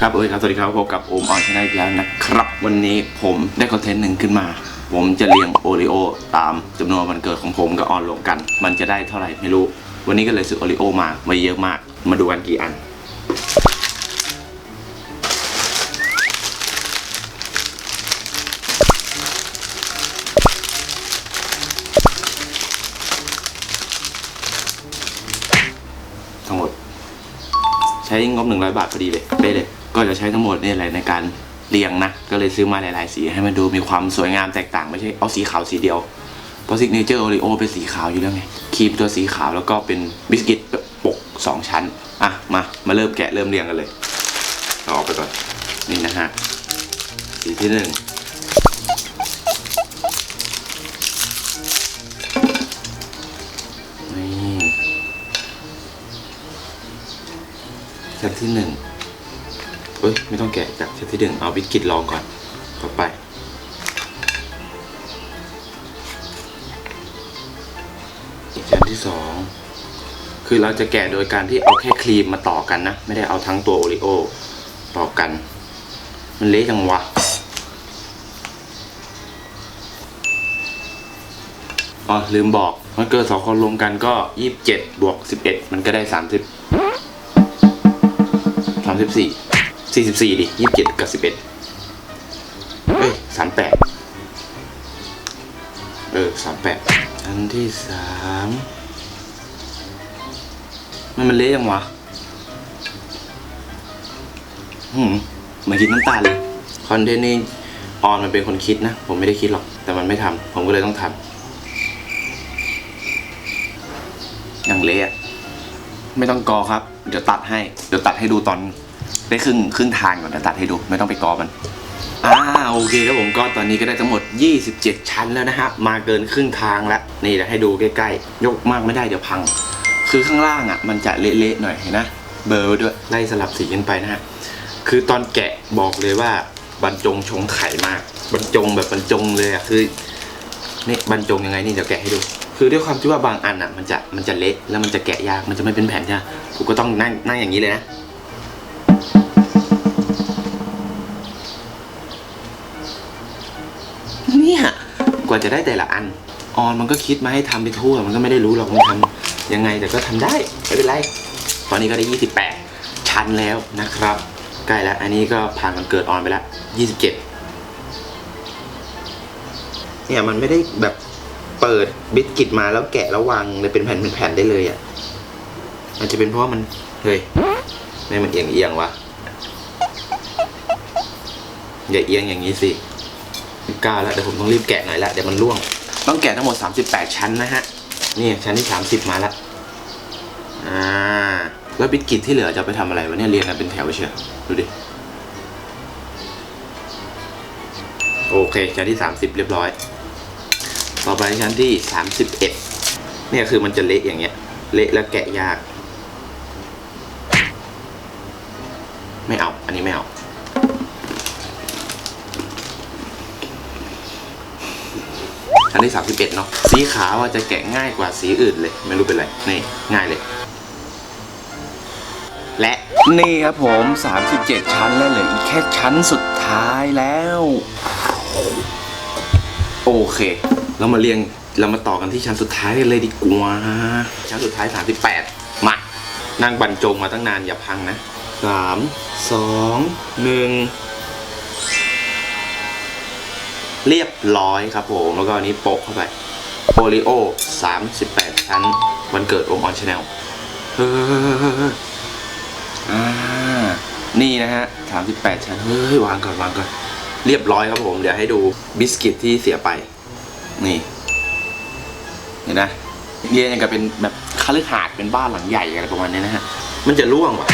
ครับเอ้ยครับ สวัสดีครับพบกับโอมออนชาแนลอีกแล้วนะครับ วันนี้ผมได้คอนเทนต์หนึ่งขึ้นมา ผมจะเรียงโอริโอตามจำนวนวันเกิดของผมกับออนรวมกัน มันจะได้เท่าไหร่ไม่รู้ วันนี้ก็เลยซื้อโอริโอมามาเยอะมาก มาดูกันกี่อัน ใช้งบหนึ่งร้อยบาทพอดีเลยเป๊ะเลย ก็จะใช้ทั้งหมดนี่แหละในการเรียงนะ ก็เลยซื้อมาหลาย ๆ สีให้มันดูมีความสวยงามแตกต่าง ไม่ใช่เอาสีขาวสีเดียว เพราะซิกเนเจอร์โอริโอเป็นสีขาวอยู่แล้วไงครีมตัวสีขาวแล้วก็เป็นบิสกิตปกสองชั้น อะ มา มาเริ่มแกะเริ่มเรียงกันเลยเอาออกไปก่อน นี่นะฮะ สีที่หนึ่ง เซตที่หนึ่งเอ้ย ไม่ต้องแกะจากเซตที่หนึ่งเอาบิสกิตลองก่อน ต่อไป อีกชั้นที่สองคือเราจะแกะโดยการที่เอาแค่ครีมมาต่อกันนะ ไม่ได้เอาทั้งตัวโอริโอต่อกัน มันเละจังวะ อ๋อ ลืมบอกมันเกิดสองคนรวมกันก็ยี่สิบเจ็ดบวกสิบเอ็ดมันก็ได้สามสิบามสิบสี่สี่สิบสี่ดิยี่สิบเจ็ดกับสิบเอ็ดเอ้ยสามแปดเออสามแปดอันที่สามมันมันเละยังวะหืมเหมือนกินน้ำตาลเลยคอนเทนต์นี้ออนมันเป็นคนคิดนะ ผมไม่ได้คิดหรอก แต่มันไม่ทำผมก็เลยต้องทำอย่างเละอะ ไม่ต้องกอครับ เดี๋ยวตัดให้ เดี๋ยวตัดให้ดูตอนได้ครึ่งครึ่งทางก่อนเดี๋ยวตัดให้ดู ไม่ต้องไปกอมันอ่าโอเคครับผมก็ตอนนี้ก็ได้ทั้งหมด 27 ชั้นแล้วนะฮะ มาเกินครึ่งทางแล้วนี่เดี๋ยวให้ดูใกล้ๆ ยกมากไม่ได้เดี๋ยวพัง คือข้างล่างอะ มันจะเละๆหน่อยเห็นนะ เบลอร์ด้วยไล่สลับสีกันไปนะฮะ คือตอนแกะบอกเลยว่าบรรจงชงไข่มาก บรรจงแบบบรรจงเลยอะคือนี่บรรจงยังไงนี่เดี๋ยวแกะให้ดู คือด้วยความที่ว่าบางอันอะ มันจะมันจะเละแล้วมันจะแกะยากมันจะไม่เป็นแผ่นใช่ไหมผมก็ต้องนั่งนั่งอย่างนี้เลยนะเนี่ยกว่าจะได้แต่ละอัน ออนมันก็คิดมาให้ทำไปทั่ว มันก็ไม่ได้รู้หรอกมันทำยังไงแต่ก็ทำได้ไม่เป็นไรตอนนี้ก็ได้ 28 ชั้นแล้วนะครับ ใกล้แล้ว อันนี้ก็ผ่านวันเกิดออนไปแล้ว 27เนี่ยมันไม่ได้แบบ เปิดบิสกิตมาแล้วแกะแล้ววางเลยเป็นแผ่นเป็นแผ่นได้เลยอะมันจะเป็นเพราะมันเฮ้ยไม่มันเอียงเอียงวะอย่าเอียงอย่างนี้สิกล้าแล้วเดี๋ยวผมต้องรีบแกะหน่อยละเดี๋ยวมันร่วง ต้องแกะทั้งหมด 38 ชั้นนะฮะ นี่ชั้นที่ 30 มาล้วอ่าแล้วบิสกิตที่เหลือจะไปทำอะไรวะเนี่ยเรียงกันเป็นแถวเชียวดูดิโอเคชั้นที่ 30 เรียบร้อย ต่อไปชั้นที่31เอ็ดเนี่ยคือมันจะเละอย่างเงี้ย เละแล้วแกะยาก ไม่เอา อันนี้ไม่เอา อันที่31เอ็ดเนาะ สีขาวอะจะแกะง่ายกว่าสีอื่นเลย ไม่รู้เป็นไร นี่ ง่ายเลย และนี่ครับผม 37 ชั้นแล้วเหลืออีกแค่ชั้นสุดท้ายแล้ว โอเค เรามาเรียงเรามาต่อกันที่ชั้นสุดท้ายกันเลยดีกว่าชั้นสุดท้าย 38 มานั่งบรรจงมาตั้งนานอย่าพังนะสามสองหนึ่งเรียบร้อยครับผมแล้วก็อันนี้โปะเข้าไปโอริโอ 38 ชั้น วันเกิดโอมออนชาแนลเฮ้ยนี่นะฮะ 38 ชั้น เฮ้ย วางก่อน วางก่อน เรียบร้อยครับผม เดี๋ยวให้ดูบิสกิตที่เสียไป นี่ เห็นนะเรียนอย่างกับเป็นแบบคฤหาสน์เป็นบ้านหลังใหญ่อะไรประมาณนี้นะฮะ มันจะร่วงว่ะ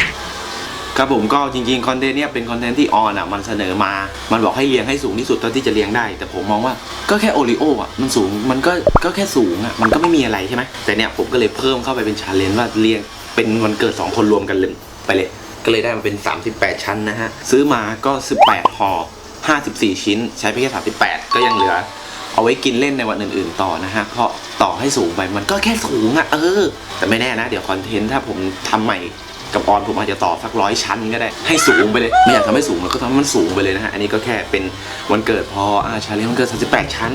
ครับผมก็จริงๆคอนเทนต์เนี่ยเป็นคอนเทนต์ที่ออนอะมันเสนอมา มันบอกให้เรียงให้สูงที่สุดเท่าที่จะเรียงได้ แต่ผมมองว่าก็แค่โอริโออะมันสูงมันก็ก็แค่สูงอะมันก็ไม่มีอะไรใช่ไหมแต่เนี่ยผมก็เลยเพิ่มเข้าไปเป็นชาเลนจ์ว่าเรียงเป็นวันเกิดสองคนรวมกันเลยไปเลย ก็เลยได้มาเป็น 38 ชั้นนะฮะ ซื้อมาก็ 18ห่อ54 ชิ้น ใช้ไปแค่ 38 ก็ยังเหลือ เอาไว้กินเล่นในวันอื่น ๆ ต่อนะฮะ เพราะต่อให้สูงไปมันก็แค่สูงอะ่ะเออ แต่ไม่แน่นะ เดี๋ยวคอนเทนต์ถ้าผมทำใหม่กับออนผมอาจจะต่อสักร้อยชั้นก็ได้ให้สูงไปเลย ไม่อยากทำให้สูงแล้วก็ทำให้มันสูงไปเลยนะฮะ อันนี้ก็แค่เป็นวันเกิดพออาชาเลนวันเกิด38 ชั้น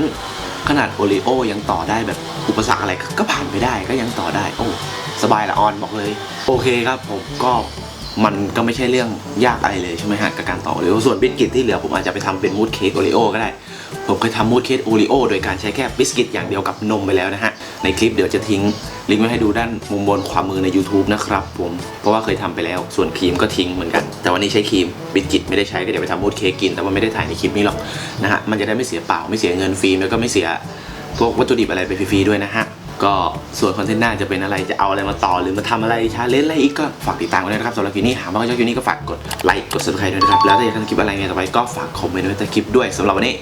ขนาดโอริโอยังต่อได้แบบอุปสรรคอะไรก็ผ่านไปได้ก็ยังต่อได้โอ้สบายละออนบอกเลย โอเคครับผมก็ มันก็ไม่ใช่เรื่องยากอะไรเลยใช่ไหมฮะกับการต่อโอริโอส่วนบิสกิตที่เหลือผมอาจจะไปทำเป็นมูดเค้กโอริโอก็ได้ ผมเคยทำมูดเค้กโอริโอโดยการใช้แค่บิสกิตอย่างเดียวกับนมไปแล้วนะฮะ ในคลิปเดี๋ยวจะทิ้งลิงก์ไว้ให้ดูด้านมุมบนขวามือใน YouTube นะครับผมเพราะว่าเคยทำไปแล้วส่วนครีมก็ทิ้งเหมือนกัน แต่วันนี้ใช้ครีมบิสกิตไม่ได้ใช้ก็เดี๋ยวไปทำมูดเค้กกิน แต่ว่าไม่ได้ถ่ายในคลิปนี้หรอกนะฮะมันจะได้ไม่เสียเปล่าไม่เสียเงินฟรีแล้วก็ไม่เสียพวกวัตถุดิบอะไรไปฟรีๆด้วยนะฮะ ก็ส่วนคอนเทนต์หน้าจะเป็นอะไรจะเอาอะไรมาต่อหรือมาทำอะไรชาเลนจ์อะไรอีกก็ฝากติดตามกันด้วยนะครับสำหรับคลิปนี้หากว่าชอบคลิปนี้ก็ฝากกดไลค์กด subscribe ด้วยนะครับแล้วถ้าอยากทำคลิปอะไรไงต่อไปก็ฝากคอมเมนต์ไว้ใต้คลิปด้วยสำหรับวันนี้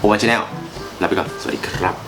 ผมวันชาแนลลาไปก่อนสวัสดีครับ